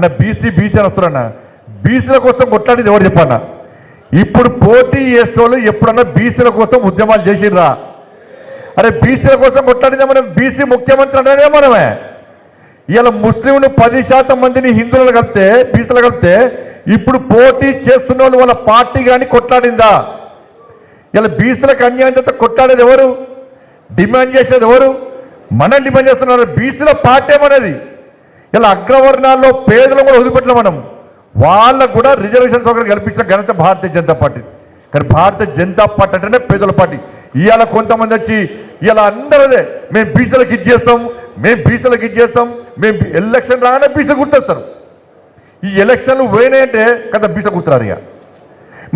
అన్న BC BC అని వస్తున్నా బీసీల కోసం కొట్లాడేది ఎవరు చెప్పన్న? ఇప్పుడు పోటీ చేసేవాళ్ళు ఎప్పుడన్నా బీసీల కోసం ఉద్యమాలు చేసిర్రా? అరే బీసీల కోసం కొట్లాడిందా మనం బీసీ ముఖ్యమంత్రి అన్నదే మనమే. ఇలా ముస్లింలు పది శాతం మందిని హిందువులు కలిపితే బీసీలు కలిపితే ఇప్పుడు పోటీ చేస్తున్న వాళ్ళు వాళ్ళ పార్టీ కానీ కొట్లాడిందా? ఇలా బీసీలకు అన్యాయం చేస్తే కొట్లాడేది ఎవరు? డిమాండ్ చేసేది ఎవరు? మనం డిమాండ్ చేస్తున్నారు బీసీల పార్టీ ఏమనేది? ఇలా అగ్రవర్ణాల్లో పేదలు కూడా వదిలిపెట్టలే మనం. వాళ్ళకు కూడా రిజర్వేషన్ సౌకర్యం కల్పించిన ఘనత భారతీయ జనతా పార్టీ. కానీ భారతీయ జనతా పార్టీ అంటేనే పేదల పార్టీ. ఇవాళ కొంతమంది వచ్చి ఇలా అందరూ మేము బీసీలకు ఇది చేస్తాం మేము బీసీలకు ఇది చేస్తాం మేము ఎలక్షన్ రాగానే బీసీ గుర్తొస్తారు. ఈ ఎలక్షన్లు పోయినాయంటే కదా బీసీ గుర్తురారు ఇక.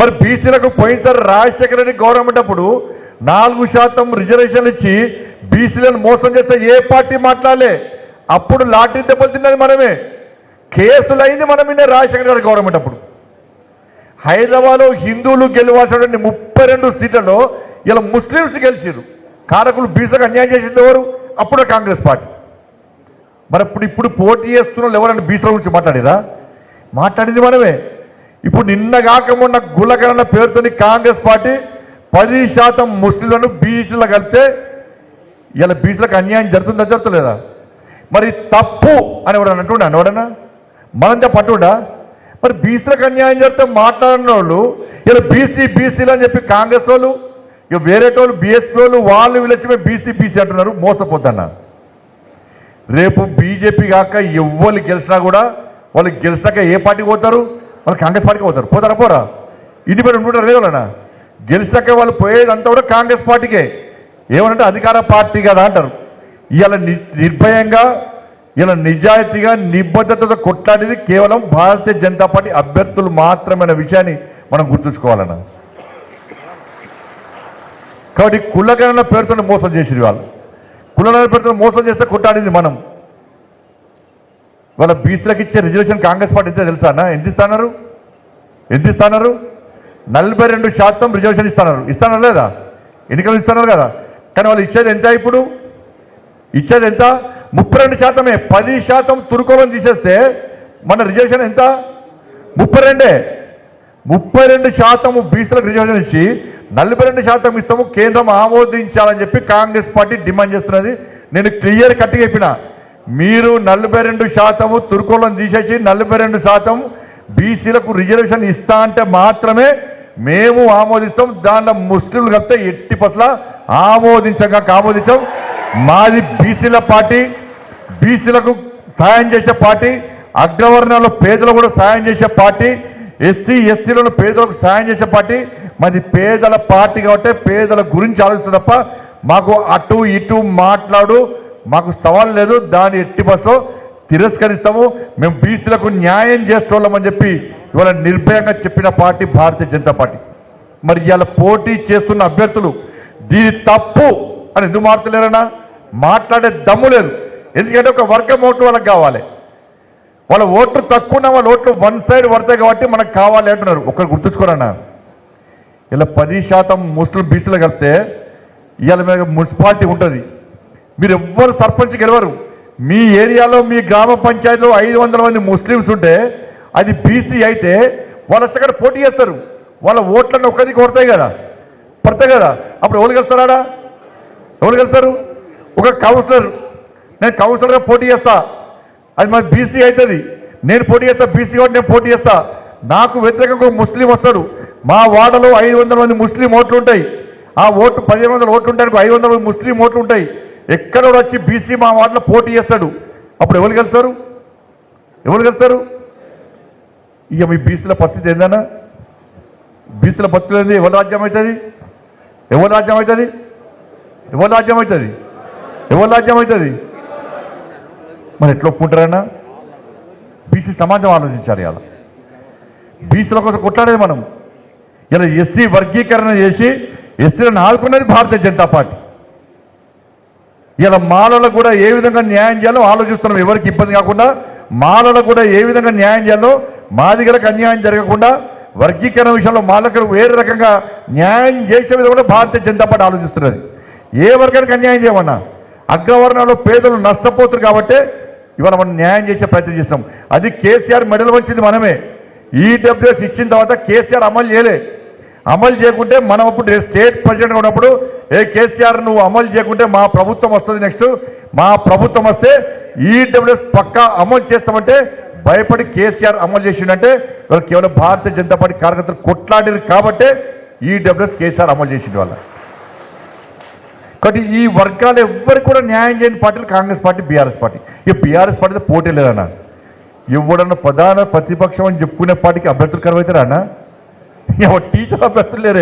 మరి బీసీలకు పోయినసారి రాజశేఖర రెడ్డి గవర్నమెంట్ అప్పుడు నాలుగు శాతం రిజర్వేషన్లు ఇచ్చి బీసీలను మోసం చేస్తే ఏ పార్టీ మాట్లాడలే? అప్పుడు లాటరీ దెబ్బలు తిన్నది మనమే. కేసులు అయింది మనం మీద రాజశేఖర గారి గవర్నమెంట్ అప్పుడు. హైదరాబాద్లో హిందువులు గెలవాల్సినటువంటి ముప్పై రెండు సీట్లలో ఇలా ముస్లింస్ గెలిచారు కారకులు బీసీలకు అన్యాయం చేసింది ఎవరు? అప్పుడే కాంగ్రెస్ పార్టీ. మరి ఇప్పుడు ఇప్పుడు పోటీ చేస్తున్న ఎవరన్నా ఎవరైనా బీసీల గురించి మాట్లాడేదా? మాట్లాడింది మనమే. ఇప్పుడు నిన్న కాకమున్న గులకరణ పేరుతోని కాంగ్రెస్ పార్టీ పది శాతం ముస్లింలను బీసీలు కలిపితే ఇలా బీసీలకు అన్యాయం జరుగుతుందా జరుగుతలేదా? మరి తప్పు అని ఎవడన్నా అంటున్నాను ఎవడన్నా? మనం చెప్పట్టుడా మరి బీసీలకు అన్యాయం చేస్తే మాట్లాడిన వాళ్ళు ఇలా బీసీ బీసీలు అని చెప్పి కాంగ్రెస్ వాళ్ళు ఇక వేరే వాళ్ళు బీఎస్పీ వాళ్ళు వాళ్ళు వీళ్ళొచ్చి బీసీ బీసీ అంటున్నారు మోసపోతున్నా రేపు బీజేపీ కాక ఎవ్వరు గెలిచినా కూడా వాళ్ళు గెలిచాక ఏ పార్టీకి పోతారు? వాళ్ళు కాంగ్రెస్ పార్టీకి పోతారు. పోతారా పోరా? ఇండిపెండెంట్ ఉంటారు లేదు గెలిచాక వాళ్ళు పోయేదంతా కూడా కాంగ్రెస్ పార్టీకే. ఏమనంటే అధికార పార్టీ కదా అంటారు. ఇలా ని- నిర్భయంగా ఇలా నిజాయితీగా నిబద్ధతతో కొట్లాడేది కేవలం భారతీయ జనతా పార్టీ అభ్యర్థులు మాత్రమైన విషయాన్ని మనం గుర్తుంచుకోవాలన్నా. కాబట్టి కులగణన పేరుతో మోసం చేసింది వాళ్ళు కులగణన పేరుతో మోసం చేస్తే కొట్టాడింది మనం. వాళ్ళ బీసీలకు ఇచ్చే రిజర్వేషన్ కాంగ్రెస్ పార్టీ ఇస్తే తెలుసానా అన్న? ఎంత ఇస్తాన్నారు? ఎంత ఇస్తున్నారు? నలభై రెండు శాతం రిజర్వేషన్ ఇస్తున్నారు. ఇస్తానారు లేదా? ఎన్నికలు ఇస్తున్నారు కదా కానీ వాళ్ళు ఇచ్చేది ఎంత ఇప్పుడు? ఇచ్చేది ఎంత? ముప్పై రెండు శాతమే. పది శాతం తురుకోవని తీసేస్తే మన రిజర్వేషన్ ఎంత? ముప్పై రెండే. ముప్పై రెండు శాతం బీసీలకు రిజర్వేషన్ ఇచ్చి నలభై రెండు శాతం ఇస్తాము కేంద్రం ఆమోదించాలని చెప్పి కాంగ్రెస్ పార్టీ డిమాండ్ చేస్తున్నది. నేను క్లియర్ కట్టిగా చెప్పిన మీరు నలభై రెండు శాతము తుర్కోలను తీసేసి నలభై రెండు శాతం బీసీలకు రిజర్వేషన్ ఇస్తా అంటే మాత్రమే మేము ఆమోదిస్తాం. దానిలో ముస్లింలు కలిపితే ఎట్టి పట్ల ఆమోదించగా ఆమోదించాం. మాది బీసీల పార్టీ బీసీలకు సాయం చేసే పార్టీ అగ్రవర్ణాల్లో పేదలు కూడా సాయం చేసే పార్టీ ఎస్సీ ఎస్సీలను పేదలకు సాయం చేసే పార్టీ. మాది పేదల పార్టీ కాబట్టి పేదల గురించి ఆలోచిస్తుంది తప్ప మాకు అటు ఇటు మాట్లాడు మాకు సవాల్ లేదు దాని ఎట్టి బస్సు తిరస్కరిస్తాము. మేము బీసీలకు న్యాయం చేస్తున్నామని చెప్పి ఇవాళ నిర్భయంగా చెప్పిన పార్టీ భారతీయ జనతా పార్టీ. మరి ఇవాళ పోటీ చేస్తున్న అభ్యర్థులు దీని తప్పు అని ఎందుకు మారుతలేరన్నా మాట్లాడే దమ్ము లేదు. ఎందుకంటే ఒక వర్గం ఓట్లు వాళ్ళకి కావాలి. వాళ్ళ ఓట్లు తక్కువ ఉన్న వాళ్ళ ఓట్లు వన్ సైడ్ పడతాయి కాబట్టి మనకు కావాలి అంటున్నారు. ఒకరు గుర్తుంచుకోరన్నా. ఇలా పది శాతం ముస్లిం బీసీలు కలిపితే ఇవాళ మీద మున్సిపాలిటీ ఉంటుంది. మీరు ఎవ్వరు సర్పంచ్ గెలవరు. మీ ఏరియాలో మీ గ్రామ పంచాయతీలో ఐదు వందల మంది ముస్లిమ్స్ ఉంటే అది బీసీ అయితే వాళ్ళు అక్కడ పోటీ చేస్తారు. వాళ్ళ ఓట్లను ఒకరికి కొడతాయి కదా. పడతాయి కదా. అప్పుడు ఎవరు గెలుస్తారా ఎవరు గెలుస్తారు? ఒక కౌన్సిలర్ నేను కౌన్సిలర్గా పోటీ చేస్తా. అది మరి బీసీ అవుతుంది నేను పోటీ చేస్తా బీసీ కాబట్టి నేను పోటీ చేస్తా. నాకు వ్యతిరేకంగా ఒక ముస్లిం వస్తాడు. మా వాడలో ఐదు వందల మంది ముస్లిం ఓట్లు ఉంటాయి. ఆ ఓటు పదిహేను వందల ఓట్లు ఉంటాయి ఐదు వందల మంది ముస్లిం ఓట్లు ఉంటాయి. ఎక్కడ వచ్చి బీసీ మా వాడలో పోటీ చేస్తాడు. అప్పుడు ఎవరు గెలుస్తారు? ఎవరు గెలుస్తారు? ఇక మీ బీసీల పరిస్థితి ఏందన్నా? బీసీల పరిస్థితి ఏంది? ఎవరి రాజ్యం అవుతుంది? ఎవరి రాజ్యం అవుతుంది? ఎవరి రాజ్యం అవుతుంది? ఎవరి రాజ్యం అవుతుంది? మరి ఎట్లా ఒప్పుకుంటారన్నా బీసీ సమాజం ఆలోచించాలి ఇలా బీసీల కోసం కొట్లాడేది మనం. ఇలా ఎస్సీ వర్గీకరణ చేసి ఎస్సీలను ఆదుకున్నది భారతీయ జనతా పార్టీ. ఇలా మాలలకు కూడా ఏ విధంగా న్యాయం చేయాలో ఆలోచిస్తున్నాం. ఎవరికి ఇబ్బంది కాకుండా మాలలకు కూడా ఏ విధంగా న్యాయం చేయాలో మా దగ్గరకు అన్యాయం జరగకుండా వర్గీకరణ విషయంలో మాలకు వేరే రకంగా న్యాయం చేసే విధంగా కూడా భారతీయ జనతా పార్టీ ఆలోచిస్తున్నది. ఏ వర్గానికి అన్యాయం చేయమన్నా? అగ్రవర్ణంలో పేదలు నష్టపోతారు కాబట్టి ఇవాళ మనం న్యాయం చేసే ప్రయత్నం చేస్తాం. అది కేసీఆర్ మెడల్ వచ్చింది మనమే. ఈడబ్ల్యూఎస్ ఇచ్చిన తర్వాత కేసీఆర్ అమలు చేయలే. అమలు చేయకుంటే మనం అప్పుడు స్టేట్ ప్రెసిడెంట్గా ఉన్నప్పుడు ఏ కేసీఆర్ నువ్వు అమలు చేయకుంటే మా ప్రభుత్వం వస్తుంది నెక్స్ట్. మా ప్రభుత్వం వస్తే ఈడబ్ల్యూఎస్ పక్కా అమలు చేస్తామంటే భయపడి కేసీఆర్ అమలు చేసిండంటే వాళ్ళు కేవలం భారతీయ జనతా పార్టీ కార్యకర్తలు కొట్లాడిరు కాబట్టే ఈడబ్ల్యూఎస్ కేసీఆర్ అమలు చేసిండు వాళ్ళ కాబట్టి ఈ వర్గాలు ఎవ్వరు కూడా న్యాయం చేయని పార్టీలు కాంగ్రెస్ పార్టీ బీఆర్ఎస్ పార్టీ. ఈ బీఆర్ఎస్ పార్టీతో పోటీ లేదన్నా. ఎవడన్నా ప్రధాన ప్రతిపక్షం అని చెప్పుకునే పార్టీకి అభ్యర్థులు కరువైతారా అన్న? టీచర్ అభ్యర్థులు లేరు.